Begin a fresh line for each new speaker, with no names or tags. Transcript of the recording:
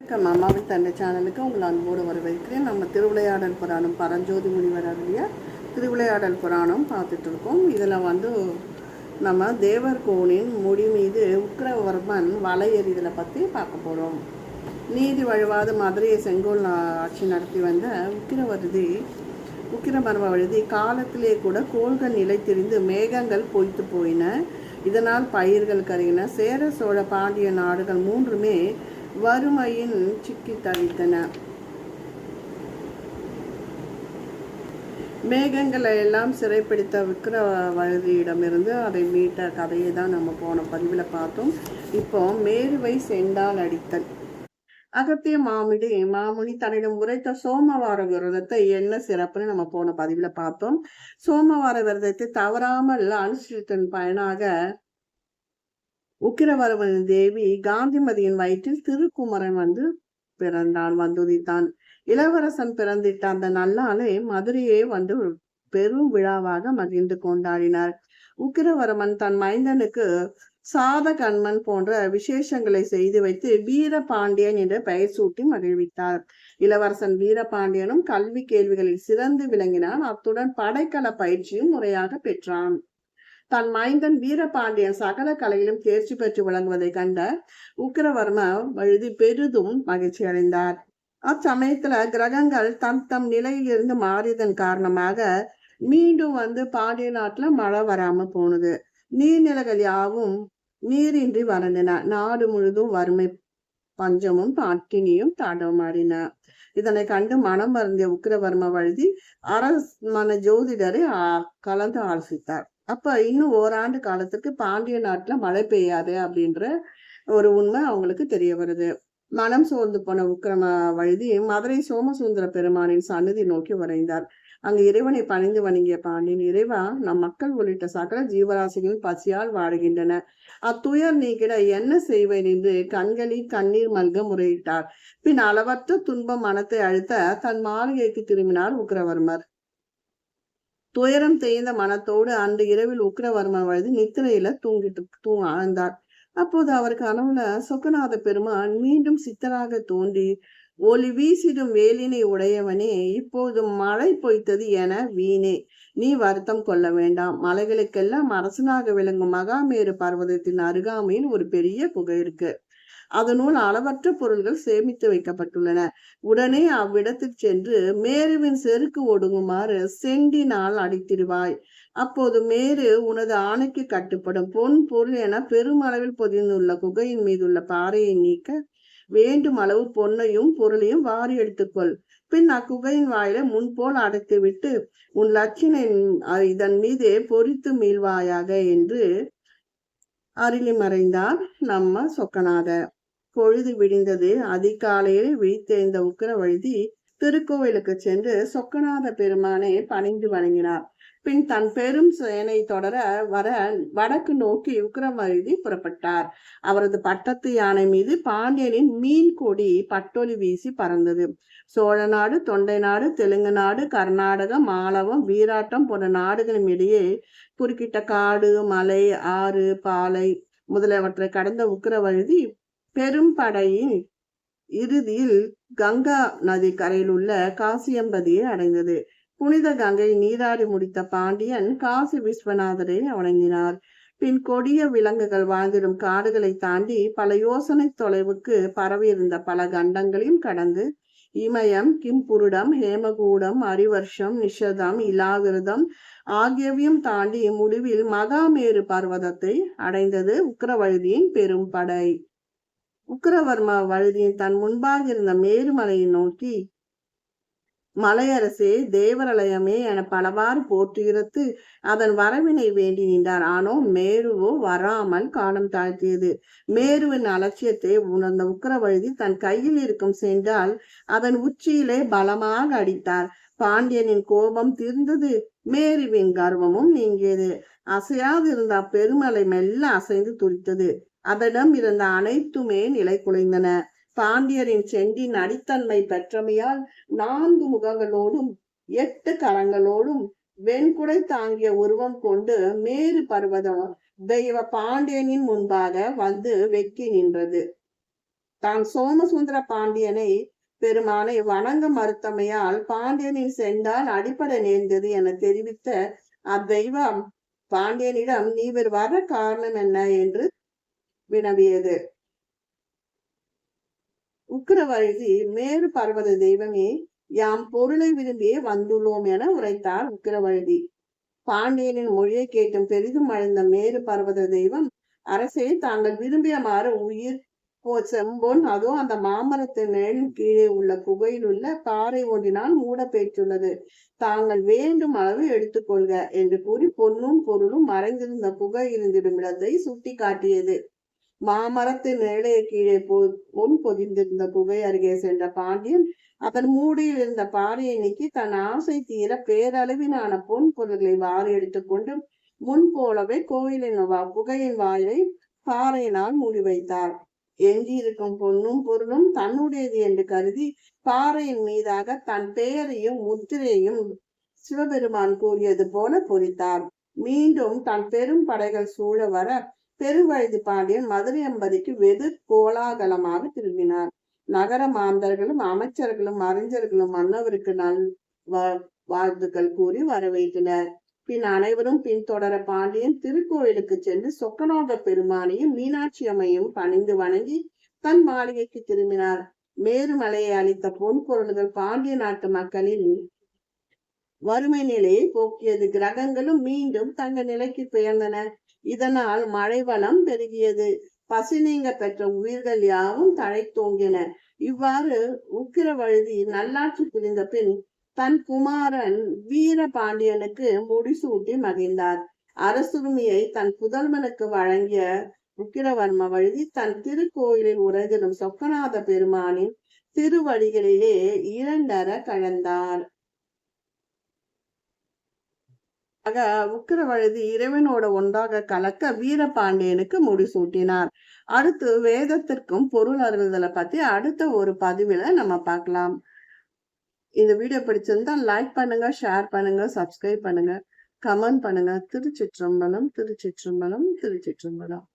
வணக்கம் அம்மாவின் தந்தை சேனலுக்கு உங்கள் அன்போடு வரவேற்கிறேன். நம்ம திருவிளையாடல் புராணம் பரஞ்சோதி முனிவர் அருளிய திருவிளையாடல் புராணம் பார்த்துட்டு இருக்கோம் இதில் வந்து நம்ம தேவர் கோனின் முடி மீது உக்கிரவர்மன் வலை எறிதலை பற்றி பார்க்க போகிறோம். நீதி வழுவாத மதுரையை செங்கோல் ஆட்சி நடத்தி வந்த உக்கிரவருதி உக்கிரமர்ம வழுதி காலத்திலே கூட கோள்கள் நிலைத்திரிந்து மேகங்கள் பொய்த்து போயின. இதனால் பயிர்கள் கருகின. சேர சோழ பாண்டிய நாடுகள் மூன்றுமே வறுமையின் சிக்கி தவித்தன. மேகங்களை எல்லாம் சிறைப்பிடித்த விக்கிரவழுதியிடமிருந்து அதை மீட்ட கதையை தான் நம்ம போன பதிவில் பார்த்தோம். இப்போ மேருவை செண்டால் அடித்தல். அகத்திய மாமிடி மாமுனி தன்னிடம் உரைத்த சோமவார விரதத்தை என்ன சிறப்புன்னு நம்ம போன பதிவில் பார்த்தோம். சோமவார விரதத்தை தவறாமல் அனுசரித்தன் பயனாக உக்கிரவரவன் தேவி காந்திமதியின் வயிற்றில் திருக்குமரன் வந்து பிறந்தான் வந்துதித்தான். இளவரசன் பிறந்திட்ட அந்த நல்லாலே மதுரையே வந்து பெரும் விழாவாக மகிழ்ந்து கொண்டாடினார். உக்கிரவரமன் தன் மைந்தனுக்கு சாத கண்மன் போன்ற விசேஷங்களை செய்து வைத்து வீரபாண்டியன் என்ற பெயர் சூட்டி மகிழ்வித்தார். இளவரசன் வீரபாண்டியனும் கல்வி கேள்விகளில் சிறந்து விளங்கினான். அத்துடன் படைக்கல பயிற்சியும் முறையாக பெற்றான். தன் மைந்தன் வீரபாண்டியன் சகல கலையிலும் தேர்ச்சி பெற்று விளங்குவதை கண்ட உக்கிரவர்ம வழுதி பெரிதும் மகிழ்ச்சி அடைந்தார். அச்சமயத்துல கிரகங்கள் தம் தம் நிலையிலிருந்து மாறியதன் காரணமாக மீண்டும் வந்து பாண்டிய நாட்டுல மழை வராம போனது. நீர்நிலைகள் யாவும் நீரின்றி வறண்டன நாடு முழுதும் வறுமை பஞ்சமும் பட்டினியும் தடமாறின இதனை கண்டு மனம் வருந்திய உக்கிரவர்ம வழுதி அரண்மனை ஜோதிடரை கலந்து ஆலோசித்தார். அப்ப இன்னும் ஓராண்டு காலத்துக்கு பாண்டிய நாட்டுல மழை பெய்யாது அப்படின்ற ஒரு உண்மை அவங்களுக்கு தெரிய வருது. மனம் சோர்ந்து போன உக்கிரம வழுதி மதுரை சோமசுந்தர பெருமானின் சன்னதி நோக்கி வரைந்தார். அங்கு இறைவனை பணிந்து வணங்கிய பாண்டியன் இறைவா நம் மக்கள் உள்ளிட்ட சகல ஜீவராசிகளும் பசியால் வாடுகின்றன அத்துயர் நீக்கிட என்ன செய்வேன்? என்று கண்களில் கண்ணீர் மல்க முறையிட்டார். பின் அளவற்ற துன்பம் மனத்தை அழுத்த தன் மாளிகைக்கு திரும்பினார் உக்கிரவர்மர். துயரம் தேய்ந்த மனத்தோடு அன்று இரவில் உக்கிரவர்மன் வயது நித்திரையில தூங்கிட்டு தூ ஆழ்ந்தார். அப்போது அவர் கனவுல சொக்கநாத பெருமான் மீண்டும் சித்தராக தோன்றி ஒளி வீசிடும் வேலினை உடையவனே இப்போது மழை பொய்த்தது என வீணே. நீ வருத்தம் கொள்ள வேண்டாம். மலைகளுக்கெல்லாம் அரசனாக விளங்கும் மகாமேரு பர்வதத்தின் அருகாமையில் ஒரு பெரிய குகை இருக்கு. அதனுள் அளவற்ற பொருள்கள் சேமித்து வைக்கப்பட்டுள்ளன. உடனே அவ்விடத்தில் சென்று மேருவின் செருக்கு ஒடுங்குமாறு செண்டினால் அடித்திருவாய் அப்போது மேரு உனது ஆணைக்கு கட்டுப்படும் பொன் பொருள் என பெருமளவில் பொதிந்துள்ள குகையின் மீதுள்ள பாறையை நீக்க வேண்டும் அளவு பொன்னையும் பொருளையும் வாரி எடுத்துக்கொள். பின் அக்குகையின் வாயிலை முன்போல் அடைத்து விட்டு உன் லட்சினை இதன் மீதே பொறித்து மீள்வாயாக என்று அருளி மறைந்தார் நம்ம சொக்கநாதர். பொழுது விடிந்தது. அதிகாலையில் விழித்தெழுந்த உக்கிரவழுதி திருக்கோவிலுக்கு சென்று சொக்கநாத பெருமானை பணிந்து வணங்கினார். பின் தன் பெரும் சேனை தொடர வர வடக்கு நோக்கி உக்கிரவழுதி புறப்பட்டார். அவரது பட்டத்து யானை மீது பாண்டியனின் மீன் கொடி பட்டொலி வீசி பறந்தது. சோழ நாடு தொண்டை நாடு தெலுங்கு நாடு கர்நாடகம் மாலவம் வீராட்டம் போன்ற நாடுகளின் இடையே குறுக்கிட்ட காடு மலை ஆறு பாலை முதலியவற்றை கடந்த உக்கிரவழுதி பெரும் படையின் இறுதியில் கங்கா நதி கரையில் உள்ள காசியம்பதியை அடைந்தது. புனித கங்கை நீராடி முடித்த பாண்டியன் காசி விஸ்வநாதரை வணங்கினார். பின் கொடிய விலங்குகள் வாழ்ந்திடும் காடுகளை தாண்டி பல யோசனை தொலைவுக்கு பரவியிருந்த பல கண்டங்களையும் கடந்து இமயம் கிம்புருடம் ஹேமகூடம் அரிவர்ஷம் நிஷதம் இலாவிரதம் ஆகியவையும் தாண்டி முடிவில் மகாமேரு பர்வதத்தை அடைந்தது உக்கிரவழுதியின் பெரும் படை உக்கிரவர்மா வழுதியின் தன் முன்பாக இருந்த மேருமலையை நோக்கி மலையரசே தேவரலயமே என பலவாறு போற்றுகிறது. அதன் வரவினை வேண்டி நின்றார். ஆனோ மேருவோ வராமல் காலம் தாழ்த்தியது. மேருவின் அலட்சியத்தை உணர்ந்த உக்கிரவழுதி தன் கையில் இருக்கும் சென்றால் அதன் உச்சியிலே பலமாக அடித்தார். பாண்டியனின் கோபம் தீர்ந்தது. மேருவின் கர்வமும் நீங்கியது. அசையாதிருந்த அப்பெருமலை மெல்ல அசைந்து துடித்தது. அதனிடம் இருந்த அனைத்துமே நிலை குலைந்தன. பாண்டியரின் செண்டின் அடித்தன்மை பெற்றமையால் நான்கு முகங்களோடும் எட்டு கரங்களோடும் வெண்குடை தாங்கிய உருவம் கொண்டு மேறு பர்வதம் தெய்வ பாண்டியனின் முன்பாக வந்து வெக்கி நின்றது. தான் சோமசுந்தர பாண்டியனை பெருமானை வணங்க மறுத்தமையால் பாண்டியனின் சென்றால் அடிப்படை நேர்ந்தது என தெரிவித்த அத்தெய்வம் பாண்டியனிடம் நீ இவர் வர காரணம் என்ன? என்று வினவியது. உக்கிரவழுதி மேறு பர்வத தெய்வமே யாம் பொருளை விரும்பியே வந்துள்ளோம் என உரைத்தார் உக்கிரவழுதி பாண்டியனின் மொழியை கேட்டும் பெரிதும் அழிந்த மேறு பர்வத தெய்வம் அரசே தாங்கள் விரும்பியமாறு உயிர் போ செம்பொன் அதோ அந்த மாமரத்தின் நிழலின் கீழே உள்ள குகையில் உள்ள பாறை ஒன்றினால் மூட பெற்றுள்ளது தாங்கள் வேண்டும் அளவு எடுத்துக்கொள்க என்று கூறி பொன்னும் பொருளும் மறைந்திருந்த புகை இருந்திடும் இடத்தை சுட்டி காட்டியது மாமரத்தின் நிழலை கீழே பொ பொன் பொதிந்திருந்த குகை அருகே சென்ற பாண்டியன் அதன் மூடியில் இருந்த பாறையை நீக்கி தன் ஆசை தீர பேரளவிலான பொன் பொருள்களை வாரி எடுத்துக்கொண்டு முன் போலவே கோயிலின் புகையின் வாயிலை பாறையினால் மூடி வைத்தார். எஞ்சியிருக்கும் பொன்னும் பொருளும் தன்னுடையது என்று கருதி பாறையின் மீதாக தன் பெயரையும் முத்திரையையும் சிவபெருமான் கூறியது போல பொறித்தார். மீண்டும் தன் பெரும் படைகள் சூழ வர பெருவழுதி பாண்டியன் மதுரை அம்பதிக்கு வெகு கோலாகலமாக திரும்பினார். நகர மாந்தர்களும் அமைச்சர்களும் அறிஞர்களும் மன்னவருக்கு நல் வாழ்த்துக்கள் கூறி வரவேற்றனர். பின் அனைவரும் பின்தொடர பாண்டியன் திருக்கோயிலுக்கு சென்று சொக்கநாத பெருமானையும் மீனாட்சி அம்மையும் பணிந்து வணங்கி தன் மாளிகைக்கு திரும்பினார். மேருமலையை அளித்த பொன் பொருள்கள் பாண்டிய நாட்டு மக்களின் வறுமை நிலையை போக்கியது. கிரகங்களும் மீண்டும் தங்கள் நிலைக்கு பெயர்ந்தன. இதனால் மழை வளம் பெருகியது. பசி நீங்க பெற்ற உயிர்கள் யாவும் தழைத்தோங்கின இவ்வாறு உக்கிரவழுதி நல்லாட்சி புரிந்த பின் தன் குமாரன் வீர பாண்டியனுக்கு முடிசூட்டி மகிழ்ந்தார். அரசுரிமையை தன் புதல்வனுக்கு வழங்கிய உக்கிரவர்ம வழுதி தன் திருக்கோயிலில் உறைந்திடும் சொக்கநாத பெருமானின் திருவடிகளிலே இரண்டர கழந்தார். ஆக உக்கிரவழுதி இறைவனோட ஒன்றாக கலக்க வீரபாண்டியனுக்கு முடிசூட்டினார். அடுத்து வேதத்திற்கும் பொருள் அருள்தலை பத்தி அடுத்த ஒரு பதிவுல நம்ம பார்க்கலாம். இந்த வீடியோ பிடிச்சிருந்தா லைக் பண்ணுங்க ஷேர் பண்ணுங்க சப்ஸ்கிரைப் பண்ணுங்க கமெண்ட் பண்ணுங்க. திருச்சிற்றம்பலம் திருச்சிற்றம்பலம் திருச்சிற்றம்பலம்.